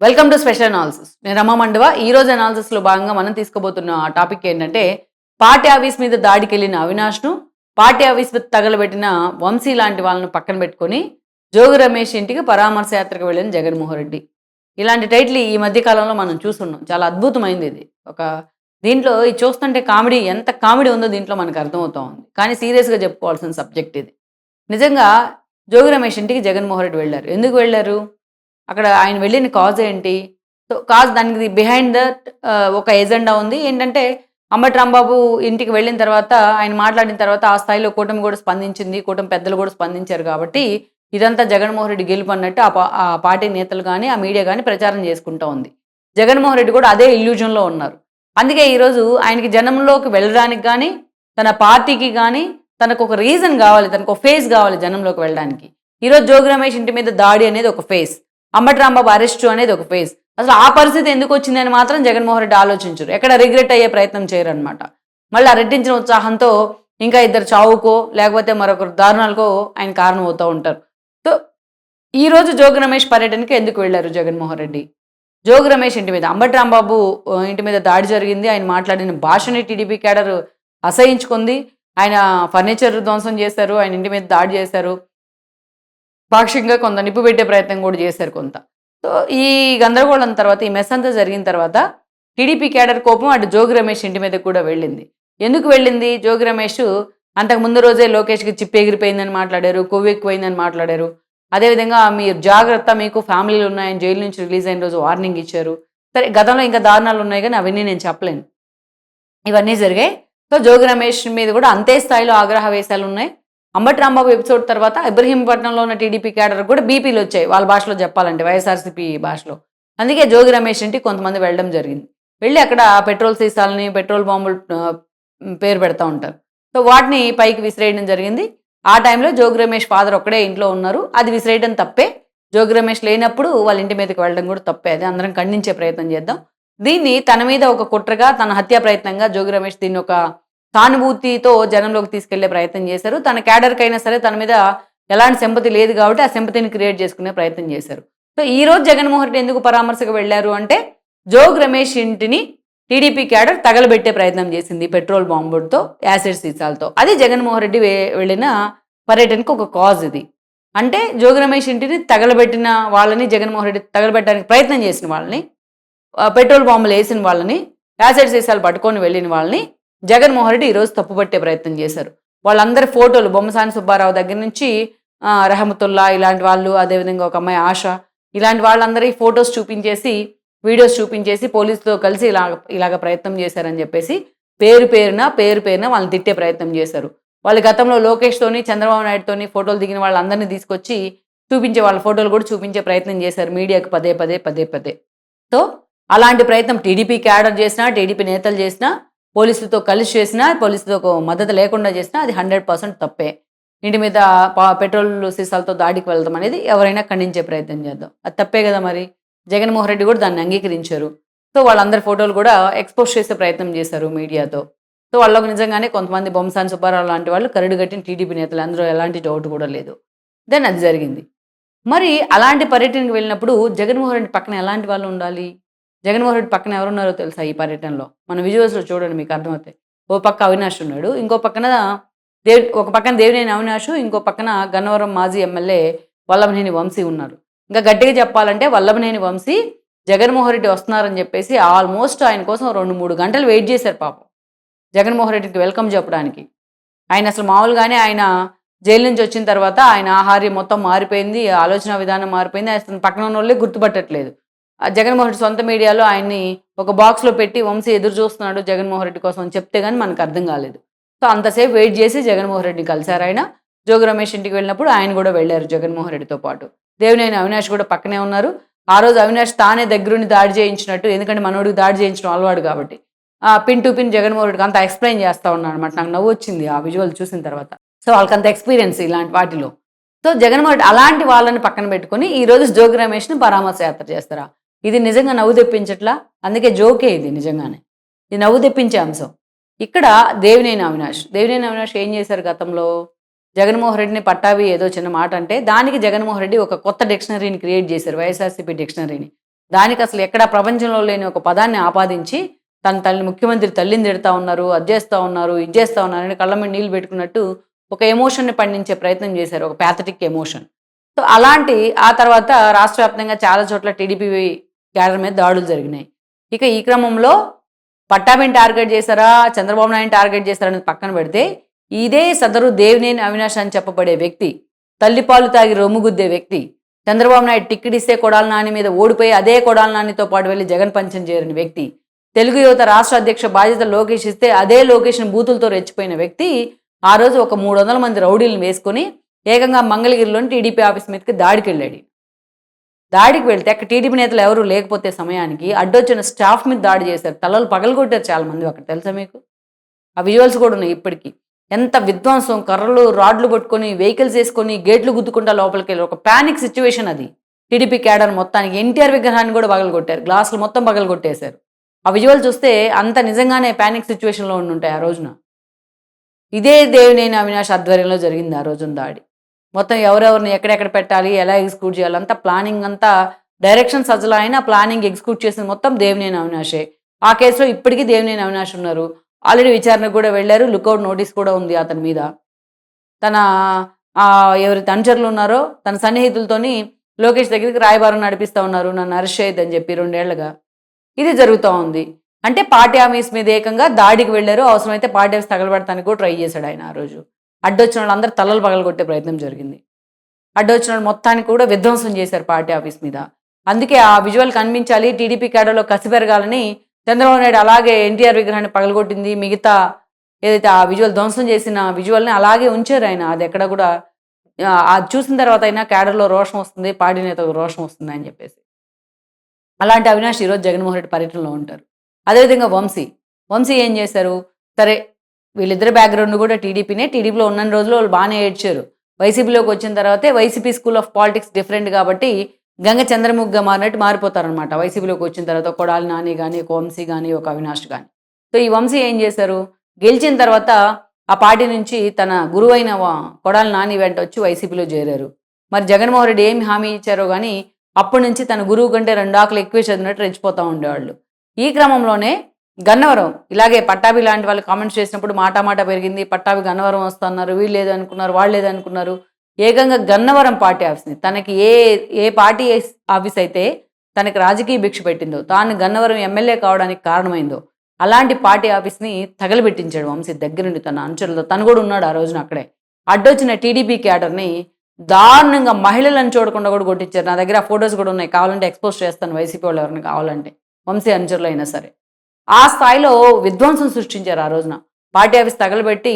Welcome to special analysis నేను రమా మండవ. ఈ రోజు అనాలిసిస్లో భాగంగా మనం తీసుకోబోతున్న టాపిక్ ఏంటంటే పార్టీ ఆఫీస్ మీద దాడికి వెళ్ళిన అవినాష్ను పార్టీ ఆఫీస్ మీద తగలబెట్టిన వంశీ లాంటి వాళ్ళను పక్కన పెట్టుకొని జోగి రమేష్ ఇంటికి పరామర్శ యాత్రకు వెళ్ళిన జగన్మోహన్ రెడ్డి. ఇలాంటి టైటిల్ ఈ మధ్య కాలంలో మనం చూస్తున్నాం. చాలా అద్భుతమైంది ఇది. ఒక దీంట్లో ఇది చూస్తుంటే కామెడీ ఎంత కామెడీ ఉందో దీంట్లో మనకు అర్థమవుతా ఉంది. కానీ సీరియస్గా చెప్పుకోవాల్సిన సబ్జెక్ట్ ఇది. నిజంగా జోగి రమేష్ ఇంటికి జగన్మోహన్ రెడ్డి వెళ్ళారు. ఎందుకు వెళ్ళారు? అక్కడ ఆయన వెళ్ళిన కాజ్ ఏంటి? సో కాజ్ దానికి బిహైండ్ దట్ uh, ఒక ఎజెండా ఉంది. ఏంటంటే అంబటి రాంబాబు ఇంటికి వెళ్ళిన తర్వాత ఆయన మాట్లాడిన తర్వాత ఆ స్థాయిలో కూటమి కూడా స్పందించింది. కూటమి పెద్దలు కూడా స్పందించారు కాబట్టి ఇదంతా జగన్మోహన్ రెడ్డి గెలుపు అన్నట్టు ఆ ఆ పార్టీ నేతలు కానీ ఆ మీడియా కానీ ప్రచారం చేసుకుంటూ ఉంది. జగన్మోహన్ రెడ్డి కూడా అదే ఇల్యూజన్లో ఉన్నారు. అందుకే ఈరోజు ఆయనకి జనంలోకి వెళ్ళడానికి కానీ తన పార్టీకి కానీ తనకు ఒక రీజన్ కావాలి తనకు ఒక ఫేస్ కావాలి జనంలోకి వెళ్ళడానికి. ఈరోజు జోగి రమేష్ ఇంటి మీద దాడి అనేది ఒక ఫేస్ అంబటి రాంబాబు అరెస్టు అనేది ఒక ఫేజ్ అసలు ఆ పరిస్థితి ఎందుకు వచ్చిందని మాత్రం జగన్మోహన్ రెడ్డి ఆలోచించరు. ఎక్కడ రిగ్రెట్ అయ్యే ప్రయత్నం చేయరు అనమాట మళ్ళీ ఆ రెట్టించిన ఉత్సాహంతో ఇంకా ఇద్దరు చావుకో లేకపోతే మరొకరు దారుణాలకో ఆయన కారణం అవుతూ ఉంటారు. సో ఈ రోజు జోగి రమేష్ పర్యటనకి ఎందుకు వెళ్ళారు జగన్మోహన్ రెడ్డి? జోగి రమేష్ ఇంటి మీద అంబటి రాంబాబు ఇంటి మీద దాడి జరిగింది. ఆయన మాట్లాడిన భాషని టీడీపీ కేడర్ అసహించుకుంది. ఆయన ఫర్నిచర్ ధ్వంసం చేశారు. ఆయన ఇంటి మీద దాడి చేశారు. పాక్షికంగా కొంత నిప్పు పెట్టే ప్రయత్నం కూడా చేశారు కొంత. సో ఈ గందరగోళం తర్వాత ఈ మెస్ అంతా జరిగిన తర్వాత టీడీపీ కేడర్ కోపం అటు జోగి రమేష్ ఇంటి మీద కూడా వెళ్ళింది. ఎందుకు వెళ్ళింది? జోగి రమేష్ అంతకు ముందు రోజే లోకేష్కి చిప్పు ఎగిరిపోయిందని మాట్లాడారు కొవ్వు ఎక్కువైందని మాట్లాడారు. అదేవిధంగా మీరు జాగ్రత్త మీకు ఫ్యామిలీలు ఉన్నాయని జైలు నుంచి రిలీజ్ అయిన రోజు వార్నింగ్ ఇచ్చారు. సరే గతంలో ఇంకా దారుణాలు ఉన్నాయి కానీ అవన్నీ నేను చెప్పలేను. ఇవన్నీ జరిగాయి. సో జోగి రమేష్ మీద కూడా అంతే స్థాయిలో ఆగ్రహ వేశాలు ఉన్నాయి. అంబటి రాంబాబు ఎపిసోడ్ తర్వాత ఇబ్రహీంపట్నంలో ఉన్న టీడీపీ క్యాడర్ కూడా బీపీలు వచ్చాయి. వాళ్ళ భాషలో చెప్పాలంటే వైఎస్ఆర్సీపీ భాషలో. అందుకే జోగి రమేష్ ఇంటికి కొంతమంది వెళ్ళడం జరిగింది. వెళ్ళి అక్కడ పెట్రోల్ సీసాలని పెట్రోల్ బాంబులు పేరు పెడతా ఉంటారు. సో వాటిని పైకి విసిరేయడం జరిగింది. ఆ టైంలో జోగి రమేష్ ఫాదర్ ఒక్కడే ఇంట్లో ఉన్నారు. అది విసిరేయడం తప్పే. జోగి రమేష్ లేనప్పుడు వాళ్ళ ఇంటి మీదకి వెళ్ళడం కూడా తప్పే. అది అందరం ఖండించే ప్రయత్నం చేద్దాం. దీన్ని తన మీద ఒక కుట్రగా తన హత్యా ప్రయత్నంగా జోగి రమేష్ దీన్ని ఒక సానుభూతితో జనంలోకి తీసుకెళ్ళే ప్రయత్నం చేశారు. తన క్యాడర్కి అయినా సరే తన మీద ఎలాంటి సంపతి లేదు కాబట్టి ఆ సెంపతిని క్రియేట్ చేసుకునే ప్రయత్నం చేశారు. సో ఈ రోజు జగన్మోహన్ రెడ్డి ఎందుకు పరామర్శకు వెళ్ళారు అంటే జోగ్ రమేష్ ఇంటిని టీడీపీ క్యాడర్ తగలబెట్టే ప్రయత్నం చేసింది పెట్రోల్ బాంబుతో యాసిడ్ సీసాలతో. అది జగన్మోహన్ రెడ్డి వెళ్ళిన పర్యటనకు ఒక కాజ్ ఇది. అంటే జోగి రమేష్ ఇంటిని తగలబెట్టిన వాళ్ళని జగన్మోహన్ రెడ్డి తగలబెట్టడానికి ప్రయత్నం చేసిన వాళ్ళని పెట్రోల్ బాంబులు వేసిన వాళ్ళని యాసిడ్ సీసాలు పట్టుకొని వెళ్ళిన వాళ్ళని జగన్మోహన్ రెడ్డి ఈరోజు తప్పుపట్టే ప్రయత్నం చేశారు. వాళ్ళందరి ఫోటోలు బొమ్మసాని సుబ్బారావు దగ్గర నుంచి రహమతుల్లా ఇలాంటి వాళ్ళు అదేవిధంగా ఒక అమ్మాయి ఆశ ఇలాంటి వాళ్ళందరి ఫొటోస్ చూపించేసి వీడియోస్ చూపించేసి పోలీసుతో కలిసి ఇలా ఇలాగ ప్రయత్నం చేశారని చెప్పేసి పేరు పేరున పేరు పేరున వాళ్ళని తిట్టే ప్రయత్నం చేశారు. వాళ్ళు గతంలో లోకేష్తోని చంద్రబాబు నాయుడుతోని ఫోటోలు దిగిన వాళ్ళందరినీ తీసుకొచ్చి చూపించే వాళ్ళ ఫోటోలు కూడా చూపించే ప్రయత్నం చేశారు మీడియాకు పదే పదే పదే పదే. సో అలాంటి ప్రయత్నం టీడీపీ క్యాడర్ చేసినా టీడీపీ నేతలు చేసినా పోలీసులతో కలిసి చేసినా పోలీసులతో ఒక మద్దతు లేకుండా చేసినా అది హండ్రెడ్ పర్సెంట్ తప్పే. ఇంటి మీద పా- పెట్రోల్ సీసాలతో దాడికి వెళ్దాం అనేది ఎవరైనా ఖండించే ప్రయత్నం చేద్దాం. అది తప్పే కదా మరి. జగన్మోహన్ రెడ్డి కూడా దాన్ని అంగీకరించారు. సో వాళ్ళందరి ఫోటోలు కూడా ఎక్స్పోజ్ చేసే ప్రయత్నం చేశారు మీడియాతో. సో వాళ్ళకు నిజంగానే కొంతమంది బొమ్మసాని సుబ్బారావు లాంటి వాళ్ళు కరడు కట్టిన టీడీపీ నేతలు అందులో ఎలాంటి డౌట్ కూడా లేదు. దెన్ అది జరిగింది. మరి అలాంటి పర్యటనకు వెళ్ళినప్పుడు జగన్మోహన్ రెడ్డి పక్కన ఎలాంటి వాళ్ళు ఉండాలి? జగన్మోహన్ రెడ్డి పక్కన ఎవరున్నారో తెలుసా ఈ పర్యటనలో? మన విజువల్స్లో చూడండి మీకు అర్థమవుతాయి. ఓ పక్క అవినాష్ ఉన్నాడు ఇంకో పక్కన దేవ్ ఒక పక్కన దేవినేని అవినాష్ ఇంకో పక్కన గన్నవరం మాజీ ఎమ్మెల్యే వల్లభనేని వంశీ ఉన్నారు. ఇంకా గట్టిగా చెప్పాలంటే వల్లభనేని వంశీ జగన్మోహన్ రెడ్డి వస్తున్నారని చెప్పేసి ఆల్మోస్ట్ ఆయన కోసం రెండు మూడు గంటలు వెయిట్ చేశారు పాపం. జగన్మోహన్ రెడ్డికి వెల్కమ్ చెప్పడానికి. ఆయన అసలు మామూలుగానే ఆయన జైలు నుంచి వచ్చిన తర్వాత ఆయన ఆహార్యం మొత్తం మారిపోయింది ఆలోచన విధానం మారిపోయింది అసలు పక్కన ఉన్న వాళ్ళే గుర్తుపట్టట్లేదు. జగన్మోహన్ రెడ్డి సొంత మీడియాలో ఆయన్ని ఒక బాక్స్లో పెట్టి వంశీ ఎదురు చూస్తున్నాడు జగన్మోహన్ రెడ్డి కోసం అని చెప్తే కానీ మనకు అర్థం కాలేదు. సో అంతసేపు వెయిట్ చేసి జగన్మోహన్ రెడ్డిని కలిశారు ఆయన. జోగి రమేష్ ఇంటికి వెళ్ళినప్పుడు ఆయన కూడా వెళ్ళారు జగన్మోహన్ రెడ్డితో పాటు. దేవినేని అవినాష్ కూడా పక్కనే ఉన్నారు. ఆ రోజు అవినాష్ తానే దగ్గరుండి దాడి చేయించినట్టు ఎందుకంటే మనోడికి దాడి చేయించడం అలవాడు కాబట్టి. ఆ పిన్ టు పిన్ జగన్మోహన్ రెడ్డికి అంత ఎక్స్ప్లెయిన్ చేస్తా ఉన్నాడు అనమాట నాకు నవ్వు వచ్చింది ఆ విజువల్ చూసిన తర్వాత. సో వాళ్ళకంత ఎక్స్పీరియన్స్ ఇలాంటి వాటిలో. సో జగన్మోహన్ రెడ్డి అలాంటి వాళ్ళని పక్కన పెట్టుకొని ఈ రోజు జోగి రమేష్ని పరామర్శ యాత్ర చేస్తారా? ఇది నిజంగా నవ్వు తెప్పించట్లా? అందుకే జోకే ఇది నిజంగానే. ఇది నవ్వు తెప్పించే అంశం. ఇక్కడ దేవినేని అవినాష్. దేవినేని అవినాష్ ఏం చేశారు గతంలో? జగన్మోహన్ రెడ్డిని పట్టావి ఏదో చిన్న మాట అంటే దానికి జగన్మోహన్ రెడ్డి ఒక కొత్త డిక్షనరీని క్రియేట్ చేశారు వైఎస్ఆర్సీపీ డిక్షనరీని. దానికి అసలు ఎక్కడ ప్రపంచంలో లేని ఒక పదాన్ని ఆపాదించి తన తల్లి ముఖ్యమంత్రి తల్లిని తిడతా ఉన్నారు అది చేస్తూ ఉన్నారు ఇది చేస్తూ ఉన్నారు అని కళ్ళ మీద నీళ్ళు పెట్టుకున్నట్టు ఒక ఎమోషన్ని పండించే ప్రయత్నం చేశారు ఒక ప్యాథటిక్ ఎమోషన్. సో అలాంటి ఆ తర్వాత రాష్ట్ర వ్యాప్తంగా చాలా చోట్ల టీడీపీ క్యాడర్ మీద దాడులు జరిగినాయి. ఇక ఈ క్రమంలో పట్టాభిని టార్గెట్ చేశారా? చంద్రబాబు నాయుడు టార్గెట్ చేశారా అనేది పక్కన పెడితే ఇదే సదరు దేవినేని అవినాష్ అని చెప్పబడే వ్యక్తి తల్లిపాలు తాగి రొమ్ముగుద్దే వ్యక్తి చంద్రబాబు నాయుడు టిక్కెట్ ఇస్తే కొడాల నాని మీద ఓడిపోయి అదే కొడాల నానితో పాటు వెళ్ళి జగన్ పంచం చేరిన వ్యక్తి తెలుగు యువత రాష్ట్ర అధ్యక్ష బాధ్యత లోకేష్ ఇస్తే అదే లోకేష్ని బూతులతో రెచ్చిపోయిన వ్యక్తి ఆ రోజు ఒక మూడు వందల మంది రౌడీలను వేసుకొని ఏకంగా మంగళగిరిలోని టీడీపీ ఆఫీస్ మీదకి దాడికి వెళ్ళాడు దాడికి వెళ్తే అక్కడ టీడీపీ నేతలు ఎవరు లేకపోతే సమయానికి అడ్డొచ్చిన స్టాఫ్ మీద దాడి చేశారు. తలలు పగలగొట్టారు చాలా మంది అక్కడ తెలుసా మీకు? ఆ విజువల్స్ కూడా ఉన్నాయి ఇప్పటికీ. ఎంత విధ్వంసం కర్రలు రాడ్లు పట్టుకొని వెహికల్స్ వేసుకొని గేట్లు గుద్దుకుంటా లోపలికి వెళ్ళి ఒక ప్యానిక్ సిచ్యువేషన్ అది. టీడీపీ క్యాడర్ మొత్తానికి ఎన్టీఆర్ విగ్రహాన్ని కూడా పగలగొట్టారు. గ్లాసులు మొత్తం పగలగొట్టేశారు. ఆ విజువల్ చూస్తే అంత నిజంగానే ప్యానిక్ సిచ్యువేషన్లో ఉండి ఉంటాయి ఆ రోజున. ఇదే దేవినేని అవినాష్ ఆధ్వర్యంలో జరిగింది ఆ రోజున దాడి. మొత్తం ఎవరెవరిని ఎక్కడెక్కడ పెట్టాలి ఎలా ఎగ్జిక్యూట్ చేయాలి అంతా ప్లానింగ్ అంతా డైరెక్షన్స్ అసలు అయినా ప్లానింగ్ ఎగ్జిక్యూట్ చేసిన మొత్తం దేవినేని అవినాషే. ఆ కేసులో ఇప్పటికీ దేవినేని అవినాష్ ఉన్నారు. ఆల్రెడీ విచారణకు కూడా వెళ్ళారు లుకౌట్ నోటీస్ కూడా ఉంది అతని మీద. తన ఎవరి ఎవరైతే అనుచరులు ఉన్నారో తన సన్నిహితులతోని లోకేష్ దగ్గరికి రాయబారం నడిపిస్తా ఉన్నారు నన్ను అరెస్ట్ చేయొద్దని చెప్పి రెండేళ్ళుగా. ఇది జరుగుతూ ఉంది. అంటే పార్టీ ఆఫీస్ మీద ఏకంగా దాడికి వెళ్ళారు అవసరమైతే పార్టీ ఆఫీస్ తగలబెడతానికి కూడా ట్రై చేశాడు ఆయన ఆ రోజు. అడ్డొచ్చిన వాళ్ళందరూ తలలు పగలగొట్టే ప్రయత్నం జరిగింది. అడ్డొచ్చిన వాళ్ళు మొత్తానికి కూడా విధ్వంసం చేశారు పార్టీ ఆఫీస్ మీద. అందుకే ఆ విజువల్ కనిపించాలి టీడీపీ క్యాడర్లో కసి పెరగాలని చంద్రబాబు నాయుడు అలాగే ఎన్టీఆర్ విగ్రహాన్ని పగలగొట్టింది మిగతా ఏదైతే ఆ విజువల్ ధ్వంసం చేసిన విజువల్ని అలాగే ఉంచారు ఆయన. అది ఎక్కడ కూడా అది చూసిన తర్వాత అయినా క్యాడర్లో రోషం వస్తుంది పార్టీ నేతకు రోషం వస్తుంది అని చెప్పేసి. అలాంటి అవినాష్ ఈరోజు జగన్మోహన్ రెడ్డి పర్యటనలో ఉంటారు. అదేవిధంగా వంశీ. వంశీ ఏం చేశారు? సరే వీళ్ళిద్దరు బ్యాక్గ్రౌండ్ కూడా టీడీపీనే. టీడీపీలో ఉన్న రోజులు వాళ్ళు బాగానే ఏడ్చారు. వైసీపీలోకి వచ్చిన తర్వాతే YCP school of politics different కాబట్టి గంగ చంద్రముఖిగా మారినట్టు మారిపోతారనమాట వైసీపీలోకి వచ్చిన తర్వాత కొడాలి నాని కానీ ఒక వంశీ కానీ ఒక అవినాష్ కానీ సో ఈ వంశీ ఏం చేశారు? గెలిచిన తర్వాత ఆ పార్టీ నుంచి తన గురువైన కొడాలి నాని వెంట వచ్చి వైసీపీలో చేరారు. మరి జగన్మోహన్ రెడ్డి ఏమి హామీ ఇచ్చారో కానీ అప్పటి నుంచి తన గురువు కంటే రెండు ఆకులు ఎక్కువ చదివినట్టు రెచ్చిపోతూ ఉండేవాళ్ళు. ఈ క్రమంలోనే గన్నవరం. ఇలాగే పట్టాభి లాంటి వాళ్ళు కామెంట్స్ చేసినప్పుడు మాటామాట పెరిగింది. పట్టాభి గన్నవరం వస్తున్నారు. వీళ్ళు ఏదో అనుకున్నారు వాళ్ళు లేదనుకున్నారు అనుకున్నారు ఏకంగా గన్నవరం పార్టీ ఆఫీస్ని తనకి ఏ ఏ పార్టీ ఆఫీస్ అయితే తనకి రాజకీయ భిక్ష పెట్టిందో తాను గన్నవరం ఎమ్మెల్యే కావడానికి కారణమైందో అలాంటి పార్టీ ఆఫీస్ని తగలబెట్టించాడు వంశీ దగ్గరుండి తన అనుచరులతో. తను కూడా ఉన్నాడు ఆ రోజున అక్కడే. అడ్డొచ్చిన టీడీపీ క్యాడర్ని దారుణంగా మహిళలను చూడకుండా కూడా కొట్టించారు. నా దగ్గర ఫొటోస్ కూడా ఉన్నాయి. కావాలంటే ఎక్స్పోజ్ చేస్తాను. వైసీపీ వాళ్ళు ఎవరిని కావాలంటే. వంశీ అనుచరులు అయినా సరే. ఆ స్థాయిలో విధ్వంసం సృష్టించారు ఆ రోజున. పార్టీ ఆఫీస్ తగలబెట్టి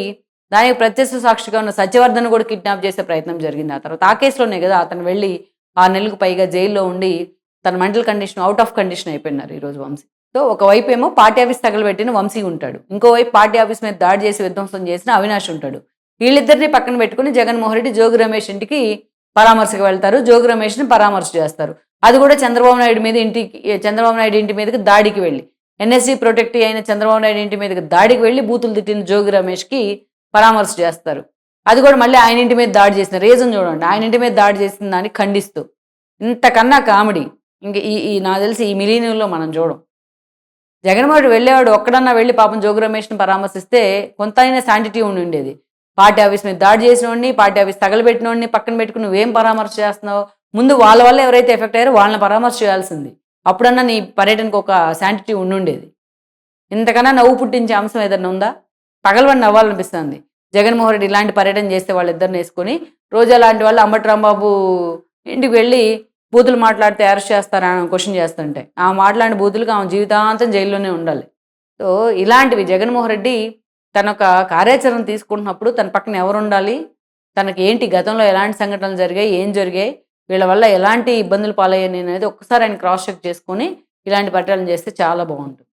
దానికి ప్రత్యక్ష సాక్షిగా ఉన్న సత్యవర్ధన్ కూడా కిడ్నాప్ చేసే ప్రయత్నం జరిగింది. ఆ తర్వాత ఆ కేసులోనే కదా అతను వెళ్ళి ఆ నెలలకు పైగా జైల్లో ఉండి తన mental condition out of condition అయిపోయినారు ఈరోజు వంశీ. సో ఒకవైపు ఏమో పార్టీ ఆఫీస్ తగలబెట్టిన వంశీ ఉంటాడు. ఇంకోవైపు పార్టీ ఆఫీస్ మీద దాడి చేసి విధ్వంసం చేసిన అవినాష్ ఉంటాడు. వీళ్ళిద్దరిని పక్కన పెట్టుకుని జగన్మోహన్ రెడ్డి జోగి రమేష్ ఇంటికి పరామర్శకు వెళ్తారు. జోగి రమేష్ని పరామర్శ చేస్తారు. అది కూడా చంద్రబాబు నాయుడు మీద ఇంటికి చంద్రబాబు నాయుడు ఇంటి మీదకి దాడికి వెళ్ళి. ఎన్ఎస్సీ ప్రొటెక్ట్ అయిన చంద్రబాబు నాయుడు ఇంటి మీదకి దాడికి వెళ్ళి బూతులు తిట్టిన జోగి రమేష్కి పరామర్శ చేస్తారు. అది కూడా మళ్ళీ ఆయన ఇంటి మీద దాడి చేసిన రీజన్ చూడండి. ఆయన ఇంటి మీద దాడి చేసిన దాన్ని ఖండిస్తూ. ఇంతకన్నా కామెడీ. ఇంక ఈ ఈ నాకు తెలిసి ఈ మిలీనియంలో మనం చూడం. జగన్మోహన్ వెళ్ళేవాడు ఒక్కడన్నా వెళ్ళి పాపం జోగి రమేష్ని పరామర్శిస్తే కొంత అయినా శాంటిటీ ఉండి ఉండేది. పార్టీ ఆఫీస్ మీద దాడి చేసిన వాడిని పార్టీ ఆఫీస్ తగలబెట్టిన వాడిని పక్కన పెట్టుకుని నువ్వేం పరామర్శ చేస్తున్నావు? ముందు వాళ్ళ వల్ల ఎవరైతే ఎఫెక్ట్ అయ్యారో వాళ్ళని పరామర్శ చేయాల్సింది. అప్పుడన్నా నీ పర్యటనకు ఒక శాంటిటీ ఉండుండేది. ఇంతకన్నా నవ్వు పుట్టించే అంశం ఏదన్నా ఉందా? పగలబడి నవ్వాలనిపిస్తుంది. జగన్మోహన్ రెడ్డి ఇలాంటి పర్యటన చేస్తే వాళ్ళిద్దరిని వేసుకొని రోజా లాంటి వాళ్ళు అంబటి రాంబాబు ఇంటికి వెళ్ళి బూతులు మాట్లాడితే అరెస్ట్ చేస్తారా అని క్వశ్చన్ చేస్తుంటే ఆ మాట్లాడిన బూతులకు ఆమె జీవితాంతం జైల్లోనే ఉండాలి. సో ఇలాంటివి జగన్మోహన్ రెడ్డి తన ఒక కార్యాచరణ తీసుకుంటున్నప్పుడు తన పక్కన ఎవరు ఉండాలి తనకి ఏంటి గతంలో ఎలాంటి సంఘటనలు జరిగాయి? ఏం జరిగాయి? వీళ్ళ వల్ల ఎలాంటి ఇబ్బందులు పాలయ్యాయి అనేది ఒక్కసారి ఆయన క్రాస్ చెక్ చేసుకొని ఇలాంటి పర్యటన చేస్తే చాలా బాగుంటుంది.